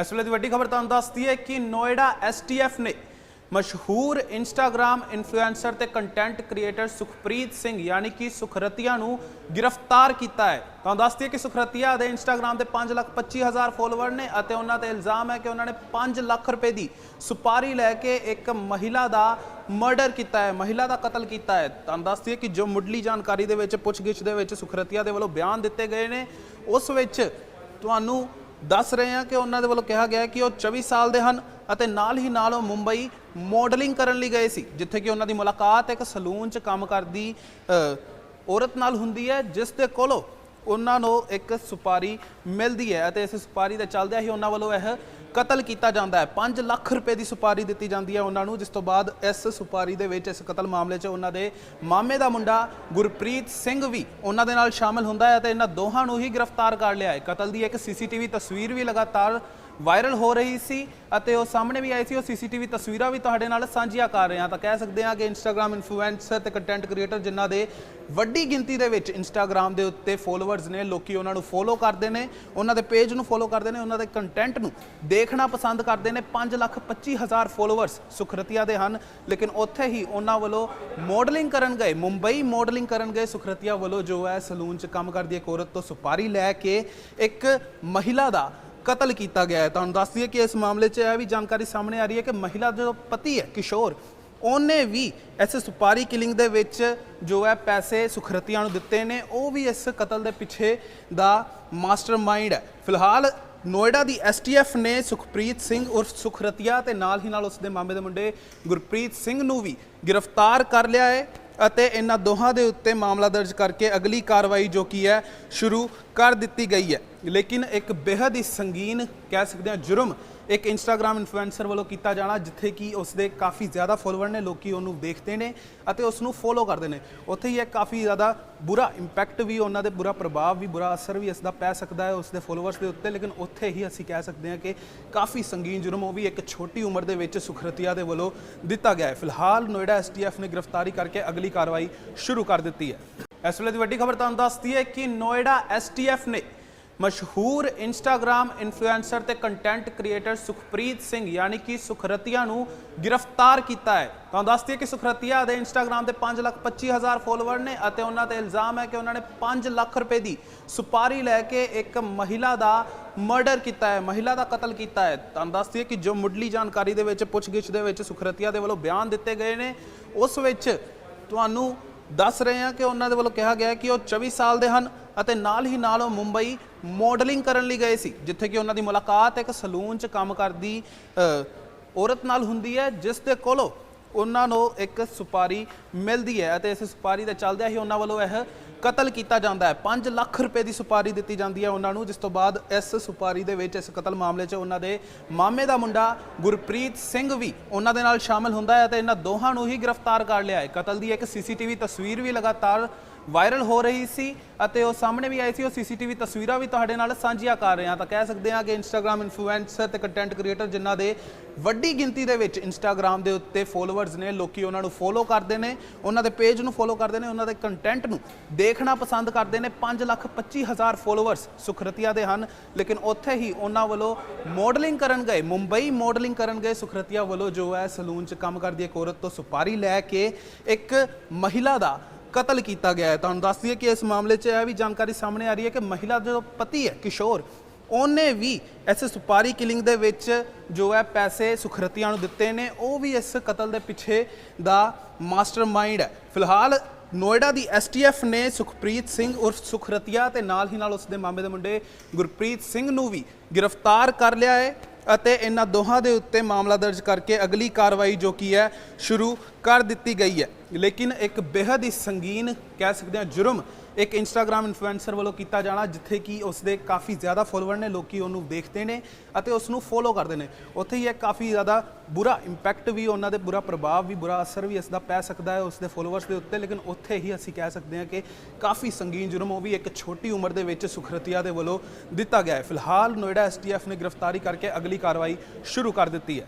ਇਸ ਵੇਲੇ ਦੀ ਵੱਡੀ ਖਬਰ ਤੁਹਾਨੂੰ ਦੱਸਦੀ ਹੈ ਕਿ ਨੋਇਡਾ ਐਸਟੀਐਫ ਨੇ ਮਸ਼ਹੂਰ ਇੰਸਟਾਗ੍ਰam ਇਨਫਲੂਐਂਸਰ ਤੇ ਕੰਟੈਂਟ ਕ੍ਰੀਏਟਰ ਸੁਖਪ੍ਰੀਤ ਸਿੰਘ, ਯਾਨੀ ਕਿ ਸੁਖਰਤੀਆ ਨੂੰ ਗ੍ਰਿਫਤਾਰ ਕੀਤਾ ਹੈ। ਤੁਹਾਨੂੰ ਦੱਸਦੀ ਹੈ ਕਿ ਸੁਖਰਤੀਆ ਦੇ ਇੰਸਟਾਗ੍ਰam ਤੇ 525000 ਫੋਲੋਵਰ ਨੇ ਅਤੇ ਉਹਨਾਂ ਤੇ ਇਲਜ਼ਾਮ ਹੈ ਕਿ ਉਹਨਾਂ ਨੇ 5 ਲੱਖ ਰੁਪਏ ਦੀ ਸੁਪਾਰੀ ਲੈ ਕੇ ਇੱਕ ਮਹਿਲਾ ਦਾ ਮਰਡਰ ਕੀਤਾ ਹੈ, ਮਹਿਲਾ ਦਾ ਕਤਲ ਕੀਤਾ ਹੈ। ਤੁਹਾਨੂੰ ਦੱਸਦੀ ਹੈ ਕਿ ਜੋ ਮੁੱਢਲੀ ਜਾਣਕਾਰੀ ਦੇ ਵਿੱਚ, ਪੁੱਛਗਿੱਛ ਦੇ ਵਿੱਚ ਸੁਖਰਤੀਆ ਦੇ ਵੱਲੋਂ ਬਿਆਨ ਦਿੱਤੇ ਗਏ ਨੇ, ਉਸ ਵਿੱਚ ਤੁਹਾਨੂੰ ਦੱਸ ਰਹੇ ਹਾਂ ਕਿ ਉਹਨਾਂ ਦੇ ਵੱਲੋਂ ਕਿਹਾ ਗਿਆ ਕਿ ਉਹ 24 ਸਾਲ ਦੇ ਹਨ ਅਤੇ ਨਾਲ ਹੀ ਨਾਲ ਉਹ ਮੁੰਬਈ ਮਾਡਲਿੰਗ ਕਰਨ ਲਈ ਗਏ ਸੀ, ਜਿੱਥੇ ਕਿ ਉਹਨਾਂ ਦੀ ਮੁਲਾਕਾਤ ਇੱਕ ਸਲੂਨ 'ਚ ਕੰਮ ਕਰਦੀ ਔਰਤ ਨਾਲ ਹੁੰਦੀ ਹੈ, ਜਿਸ ਦੇ ਕੋਲੋਂ ਉਹਨਾਂ ਨੂੰ ਇੱਕ ਸੁਪਾਰੀ ਮਿਲਦੀ ਹੈ ਅਤੇ ਇਸ ਸੁਪਾਰੀ ਦੇ ਚੱਲਦਿਆਂ ਹੀ ਉਹਨਾਂ ਵੱਲੋਂ ਇਹ ਕਤਲ ਕੀਤਾ ਜਾਂਦਾ ਹੈ। 5 ਲੱਖ ਰੁਪਏ ਦੀ ਸੁਪਾਰੀ ਦਿੱਤੀ ਜਾਂਦੀ ਹੈ ਉਹਨਾਂ ਨੂੰ, ਜਿਸ ਤੋਂ ਬਾਅਦ ਇਸ ਸੁਪਾਰੀ ਦੇ ਵਿੱਚ, ਇਸ ਕਤਲ ਮਾਮਲੇ 'ਚ ਉਹਨਾਂ ਦੇ ਮਾਮੇ ਦਾ ਮੁੰਡਾ ਗੁਰਪ੍ਰੀਤ ਸਿੰਘ ਵੀ ਉਹਨਾਂ ਦੇ ਨਾਲ ਸ਼ਾਮਲ ਹੁੰਦਾ ਹੈ ਤੇ ਇਹਨਾਂ ਦੋਹਾਂ ਨੂੰ ਹੀ ਗ੍ਰਿਫਤਾਰ ਕਰ ਲਿਆ ਹੈ। ਕਤਲ ਦੀ ਇੱਕ ਸੀਸੀਟੀਵੀ ਤਸਵੀਰ ਵੀ ਲਗਾਤਾਰ ਵਾਇਰਲ ਹੋ ਰਹੀ ਸੀ। ਅਤੇ ਉਹ ਸਾਹਮਣੇ ਵੀ ਆਈ ਸੀ, ਉਹ ਸੀਸੀਟੀਵੀ ਤਸਵੀਰਾਂ ਵੀ ਤੁਹਾਡੇ ਨਾਲ ਸਾਂਝੀਆਂ ਕਰ ਰਹੇ ਹਾਂ। ਤਾਂ ਕਹਿ ਸਕਦੇ ਹਾਂ ਕਿ ਇੰਸਟਾਗ੍ਰam ਇਨਫਲੂਐਂਸਰ ਤੇ ਕੰਟੈਂਟ ਕ੍ਰੀਏਟਰ ਜਿਨ੍ਹਾਂ ਦੇ ਵੱਡੀ ਗਿਣਤੀ ਦੇ ਵਿੱਚ ਇੰਸਟਾਗ੍ਰam ਦੇ ਉੱਤੇ ਫੋਲੋਅਰਸ ਨੇ, ਲੋਕੀ ਉਹਨਾਂ ਨੂੰ ਫੋਲੋ ਕਰਦੇ ਨੇ, ਉਹਨਾਂ ਦੇ ਪੇਜ ਨੂੰ ਫੋਲੋ ਕਰਦੇ ਨੇ, ਉਹਨਾਂ ਦੇ ਕੰਟੈਂਟ ਨੂੰ ਦੇਖਣਾ ਪਸੰਦ ਕਰਦੇ ਨੇ। 5 ਲੱਖ 25 ਹਜ਼ਾਰ ਫੋਲੋਅਰਸ ਸੁਖਰਤੀਆ ਦੇ ਹਨ, ਲੇਕਿਨ ਉੱਥੇ ਹੀ ਉਹਨਾਂ ਵੱਲੋਂ ਮਾਡਲਿੰਗ ਕਰਨ ਗਏ, ਮੁੰਬਈ ਮਾਡਲਿੰਗ ਕਰਨ ਗਏ ਸੁਖਰਤੀਆ ਵੱਲੋਂ ਜੋ ਹੈ ਸਲੂਨ 'ਚ ਕੰਮ ਕਰਦੀ ਇੱਕ ਔਰਤ ਤੋਂ ਸੁਪਾਰੀ ਲੈ ਕੇ ਇੱਕ ਮਹਿਲਾ ਦਾ ਕਤਲ ਕੀਤਾ ਗਿਆ ਹੈ। ਤੁਹਾਨੂੰ ਦੱਸ ਦਈਏ ਕਿ ਇਸ ਮਾਮਲੇ 'ਚ ਇਹ ਵੀ ਜਾਣਕਾਰੀ ਸਾਹਮਣੇ ਆ ਰਹੀ ਹੈ ਕਿ ਮਹਿਲਾ ਜੋ ਪਤੀ ਹੈ, ਕਿਸ਼ੋਰ, ਉਹਨੇ ਵੀ ਇਸ ਸੁਪਾਰੀ ਕਿਲਿੰਗ ਦੇ ਵਿੱਚ ਜੋ ਹੈ ਪੈਸੇ ਸੁਖਰਤੀਆਂ ਨੂੰ ਦਿੱਤੇ ਨੇ। ਉਹ ਵੀ ਇਸ ਕਤਲ ਦੇ ਪਿੱਛੇ ਦਾ ਮਾਸਟਰਮਾਈਂਡ ਹੈ। ਫਿਲਹਾਲ ਨੋਇਡਾ ਦੀ ਐਸਟੀਐਫ ਨੇ ਸੁਖਪ੍ਰੀਤ ਸਿੰਘ ਉਰਫ ਸੁਖਰਤੀਆ ਤੇ ਨਾਲ ਹੀ ਨਾਲ ਉਸ ਦੇ ਮਾਮੇ ਦੇ ਮੁੰਡੇ ਗੁਰਪ੍ਰੀਤ ਸਿੰਘ ਨੂੰ ਵੀ ਗ੍ਰਿਫਤਾਰ ਕਰ ਲਿਆ ਹੈ। ਅਤੇ ਇਹਨਾਂ ਦੋਹਾਂ ਦੇ ਉੱਤੇ ਮਾਮਲਾ ਦਰਜ ਕਰਕੇ ਅਗਲੀ ਕਾਰਵਾਈ ਜੋ ਕੀ ਹੈ, ਸ਼ੁਰੂ ਕਰ ਦਿੱਤੀ ਗਈ ਹੈ। ਲੇਕਿਨ ਇੱਕ ਬੇहद ਹੀ ਸੰਗੀਨ ਕਹਿ ਸਕਦੇ ਹਾਂ, ਜੁਰਮ ਇੱਕ ਇੰਸਟਾਗ੍ਰam ਇਨਫਲੂਐਂਸਰ ਵੱਲੋਂ ਕੀਤਾ ਜਾਣਾ, ਜਿੱਥੇ ਕਿ ਉਸ ਦੇ ਕਾਫੀ ਜ਼ਿਆਦਾ ਫੋਲੋਅਰ ਨੇ, ਲੋਕੀ ਉਹਨੂੰ ਦੇਖਦੇ ਨੇ ਅਤੇ ਉਸ ਨੂੰ ਫੋਲੋ ਕਰਦੇ ਨੇ। ਉੱਥੇ ਹੀ ਇਹ ਕਾਫੀ ਜ਼ਿਆਦਾ ਬੁਰਾ ਇੰਪੈਕਟ ਵੀ ਉਹਨਾਂ ਦੇ ਬੁਰਾ ਪ੍ਰਭਾਵ ਵੀ, ਬੁਰਾ ਅਸਰ ਵੀ ਇਸ ਦਾ ਪੈ ਸਕਦਾ ਹੈ ਉਸ ਦੇ ਫੋਲੋਅਰਸ ਦੇ ਉੱਤੇ। ਲੇਕਿਨ ਉੱਥੇ ਹੀ ਅਸੀਂ ਕਹਿ ਸਕਦੇ ਹਾਂ ਕਿ ਕਾਫੀ ਸੰਗੀਨ ਜੁਰਮ ਉਹ ਵੀ ਇੱਕ ਛੋਟੀ ਉਮਰ ਦੇ ਵਿੱਚ ਸੁਖਰਤੀਆ ਦੇ ਵੱਲੋਂ ਦਿੱਤਾ ਗਿਆ ਹੈ। ਫਿਲਹਾਲ ਨੋਇਡਾ ਐਸਟੀਐਫ ਨੇ ਗ੍ਰਿਫਤਾਰੀ ਕਰਕੇ ਅਗਲੀ ਕਾਰਵਾਈ ਸ਼ੁਰੂ ਕਰ ਦਿੱਤੀ ਹੈ। ਇਸ ਵੇਲੇ ਦੀ ਵੱਡੀ ਖਬਰ ਤੁਹਾਨੂੰ ਦੱਸਦੀ ਹੈ ਕਿ ਨੋਇਡਾ ਐਸਟੀਐਫ ਨੇ ਮਸ਼ਹੂਰ ਇੰਸਟਾਗ੍ਰam ਇਨਫਲੂਐਂਸਰ ਤੇ ਕੰਟੈਂਟ ਕ੍ਰੀਏਟਰ ਸੁਖਪ੍ਰੀਤ ਸਿੰਘ, ਯਾਨੀ ਕਿ ਸੁਖਰਤੀਆ ਨੂੰ ਗ੍ਰਿਫਤਾਰ ਕੀਤਾ ਹੈ। ਤੁਹਾਨੂੰ ਦੱਸਦੀ ਹੈ ਕਿ ਸੁਖਰਤੀਆ ਦੇ ਇੰਸਟਾਗ੍ਰam ਤੇ 5 ਲੱਖ 25 ਹਜ਼ਾਰ ਫੋਲੋਅਰ ਨੇ ਅਤੇ ਉਹਨਾਂ ਤੇ ਇਲਜ਼ਾਮ ਹੈ ਕਿ ਉਹਨਾਂ ਨੇ 5 ਲੱਖ ਰੁਪਏ ਦੀ ਸੁਪਾਰੀ ਲੈ ਕੇ ਇੱਕ ਮਹਿਲਾ ਦਾ ਮਰਡਰ ਕੀਤਾ ਹੈ, ਮਹਿਲਾ ਦਾ ਕਤਲ ਕੀਤਾ ਹੈ। ਤੁਹਾਨੂੰ ਦੱਸਦੀ ਹੈ ਕਿ ਜੋ ਮੁੱਢਲੀ ਜਾਣਕਾਰੀ ਦੇ ਵਿੱਚ, ਪੁੱਛਗਿੱਛ ਦੇ ਵਿੱਚ ਸੁਖਰਤੀਆ ਦੇ ਵੱਲੋਂ ਬਿਆਨ ਦਿੱਤੇ ਗਏ ਨੇ, ਉਸ ਵਿੱਚ ਤੁਹਾਨੂੰ ਦੱਸ ਰਹੇ ਹਾਂ ਕਿ ਉਹਨਾਂ ਦੇ ਵੱਲੋਂ ਕਿਹਾ ਗਿਆ ਕਿ ਉਹ 24 ਸਾਲ ਦੇ ਹਨ ਅਤੇ ਨਾਲ ਹੀ ਨਾਲ ਉਹ ਮੁੰਬਈ ਮਾਡਲਿੰਗ ਕਰਨ ਲਈ ਗਏ ਸੀ, ਜਿੱਥੇ ਕਿ ਉਹਨਾਂ ਦੀ ਮੁਲਾਕਾਤ ਇੱਕ ਸਲੂਨ 'ਚ ਕੰਮ ਕਰਦੀ ਔਰਤ ਨਾਲ ਹੁੰਦੀ ਹੈ, ਜਿਸ ਦੇ ਕੋਲੋਂ ਉਹਨਾਂ ਨੂੰ ਇੱਕ ਸੁਪਾਰੀ ਮਿਲਦੀ ਹੈ ਅਤੇ ਇਸ ਸੁਪਾਰੀ ਦੇ ਚੱਲਦਿਆਂ ਹੀ ਉਹਨਾਂ ਵੱਲੋਂ ਇਹ ਕਤਲ ਕੀਤਾ ਜਾਂਦਾ ਹੈ। 5 ਲੱਖ ਰੁਪਏ ਦੀ ਸੁਪਾਰੀ ਦਿੱਤੀ ਜਾਂਦੀ ਹੈ ਉਹਨਾਂ ਨੂੰ, ਜਿਸ ਤੋਂ ਬਾਅਦ ਇਸ ਸੁਪਾਰੀ ਦੇ ਵਿੱਚ, ਇਸ ਕਤਲ ਮਾਮਲੇ 'ਚ ਉਹਨਾਂ ਦੇ ਮਾਮੇ ਦਾ ਮੁੰਡਾ ਗੁਰਪ੍ਰੀਤ ਸਿੰਘ ਵੀ ਉਹਨਾਂ ਦੇ ਨਾਲ ਸ਼ਾਮਲ ਹੁੰਦਾ ਹੈ ਤੇ ਇਹਨਾਂ ਦੋਹਾਂ ਨੂੰ ਹੀ ਗ੍ਰਿਫਤਾਰ ਕਰ ਲਿਆ ਹੈ। ਕਤਲ ਦੀ ਇੱਕ ਸੀਸੀਟੀਵੀ ਤਸਵੀਰ ਵੀ ਲਗਾਤਾਰ ਵਾਇਰਲ ਹੋ ਰਹੀ ਸੀ ਅਤੇ ਉਹ ਸਾਹਮਣੇ ਵੀ ਆਈ ਸੀ, ਉਹ ਸੀਸੀਟੀਵੀ ਤਸਵੀਰਾਂ ਵੀ ਤੁਹਾਡੇ ਨਾਲ ਸਾਂਝੀਆਂ ਕਰ ਰਹੇ ਹਾਂ। ਤਾਂ ਕਹਿ ਸਕਦੇ ਹਾਂ ਕਿ ਇੰਸਟਾਗ੍ਰam ਇਨਫਲੂਐਂਸਰ ਤੇ ਕੰਟੈਂਟ ਕ੍ਰੀਏਟਰ ਜਿਨ੍ਹਾਂ ਦੇ ਵੱਡੀ ਗਿਣਤੀ ਦੇ ਵਿੱਚ ਇੰਸਟਾਗ੍ਰam ਦੇ ਉੱਤੇ ਫੋਲੋਅਰਸ ਨੇ, ਲੋਕੀ ਉਹਨਾਂ ਨੂੰ ਫੋਲੋ ਕਰਦੇ ਨੇ, ਉਹਨਾਂ ਦੇ ਪੇਜ ਨੂੰ ਫੋਲੋ ਕਰਦੇ ਨੇ, ਉਹਨਾਂ ਦੇ ਕੰਟੈਂਟ ਨੂੰ ਦੇਖਣਾ ਪਸੰਦ ਕਰਦੇ ਨੇ। 5 ਲੱਖ 25 ਹਜ਼ਾਰ ਫੋਲੋਅਰਸ ਸੁਖਰਤੀਆ ਦੇ ਹਨ, ਲੇਕਿਨ ਉੱਥੇ ਹੀ ਉਹਨਾਂ ਵੱਲੋਂ ਮਾਡਲਿੰਗ ਕਰਨ ਗਏ, ਮੁੰਬਈ ਮਾਡਲਿੰਗ ਕਰਨ ਗਏ ਸੁਖਰਤੀਆ ਵੱਲੋਂ ਜੋ ਹੈ, ਸਲੂਨ 'ਚ ਕੰਮ ਕਰਦੀ ਇੱਕ ਔਰਤ ਤੋਂ ਸੁਪਾਰੀ ਲੈ ਕੇ ਇੱਕ ਮਹਿਲਾ ਦਾ ਕਤਲ ਕੀਤਾ ਗਿਆ ਹੈ। ਤੁਹਾਨੂੰ ਦੱਸ ਦਈਏ ਕਿ ਇਸ ਮਾਮਲੇ 'ਚ ਇਹ ਵੀ ਜਾਣਕਾਰੀ ਸਾਹਮਣੇ ਆ ਰਹੀ ਹੈ ਕਿ ਮਹਿਲਾ ਜੋ ਪਤੀ ਹੈ, ਕਿਸ਼ੋਰ, ਉਹਨੇ ਵੀ ਇਸ ਸੁਪਾਰੀ ਕਿਲਿੰਗ ਦੇ ਵਿੱਚ ਜੋ ਹੈ ਪੈਸੇ ਸੁਖਰਤੀਆਂ ਨੂੰ ਦਿੱਤੇ ਨੇ। ਉਹ ਵੀ ਇਸ ਕਤਲ ਦੇ ਪਿੱਛੇ ਦਾ ਮਾਸਟਰਮਾਈਂਡ ਹੈ। ਫਿਲਹਾਲ ਨੋਇਡਾ ਦੀ ਐਸਟੀਐਫ ਨੇ ਸੁਖਪ੍ਰੀਤ ਸਿੰਘ ਉਰਫ ਸੁਖਰਤੀਆ ਤੇ ਨਾਲ ਹੀ ਨਾਲ ਉਸ ਦੇ ਮਾਮੇ ਦੇ ਮੁੰਡੇ ਗੁਰਪ੍ਰੀਤ ਸਿੰਘ ਨੂੰ ਵੀ ਗ੍ਰਿਫਤਾਰ ਕਰ ਲਿਆ ਹੈ ਅਤੇ ਇਹਨਾਂ ਦੋਹਾਂ ਦੇ ਉੱਤੇ ਮਾਮਲਾ ਦਰਜ ਕਰਕੇ ਅਗਲੀ ਕਾਰਵਾਈ ਜੋ ਕੀ ਹੈ, ਸ਼ੁਰੂ ਕਰ ਦਿੱਤੀ ਗਈ ਹੈ। ਲੇਕਿਨ ਇੱਕ ਬੇहद ਹੀ ਸੰਗੀਨ ਕਹਿ ਸਕਦੇ ਹਾਂ ਜੁਰਮ ਇੱਕ ਇੰਸਟਾਗ੍ਰam ਇਨਫਲੂਐਂਸਰ ਵੱਲੋਂ ਕੀਤਾ ਜਾਣਾ, ਜਿੱਥੇ ਕਿ ਉਸ ਦੇ ਕਾਫੀ ਜ਼ਿਆਦਾ ਫੋਲੋਅਰ ਨੇ, ਲੋਕੀ ਉਹਨੂੰ ਦੇਖਦੇ ਨੇ ਅਤੇ ਉਸ ਨੂੰ ਫੋਲੋ ਕਰਦੇ ਨੇ। ਉੱਥੇ ਹੀ ਇਹ ਕਾਫੀ ਜ਼ਿਆਦਾ ਬੁਰਾ ਇੰਪੈਕਟ ਵੀ ਉਹਨਾਂ ਦੇ, ਬੁਰਾ ਪ੍ਰਭਾਵ ਵੀ, ਬੁਰਾ ਅਸਰ ਵੀ ਇਸ ਦਾ ਪੈ ਸਕਦਾ ਹੈ ਉਸ ਦੇ ਫੋਲੋਅਰਸ ਦੇ ਉੱਤੇ। ਲੇਕਿਨ ਉੱਥੇ ਹੀ ਅਸੀਂ ਕਹਿ ਸਕਦੇ ਹਾਂ ਕਿ ਕਾਫੀ ਸੰਗੀਨ ਜੁਰਮ ਉਹ ਵੀ ਇੱਕ ਛੋਟੀ ਉਮਰ ਦੇ ਵਿੱਚ ਸੁਖਰਤੀਆ ਦੇ ਵੱਲੋਂ ਦਿੱਤਾ ਗਿਆ ਹੈ। ਫਿਲਹਾਲ ਨੋਇਡਾ ਐਸਟੀਐਫ ਨੇ ਗ੍ਰਿਫਤਾਰੀ ਕਰਕੇ ਅਗਲੀ ਕਾਰਵਾਈ ਸ਼ੁਰੂ ਕਰ ਦਿੱਤੀ ਹੈ।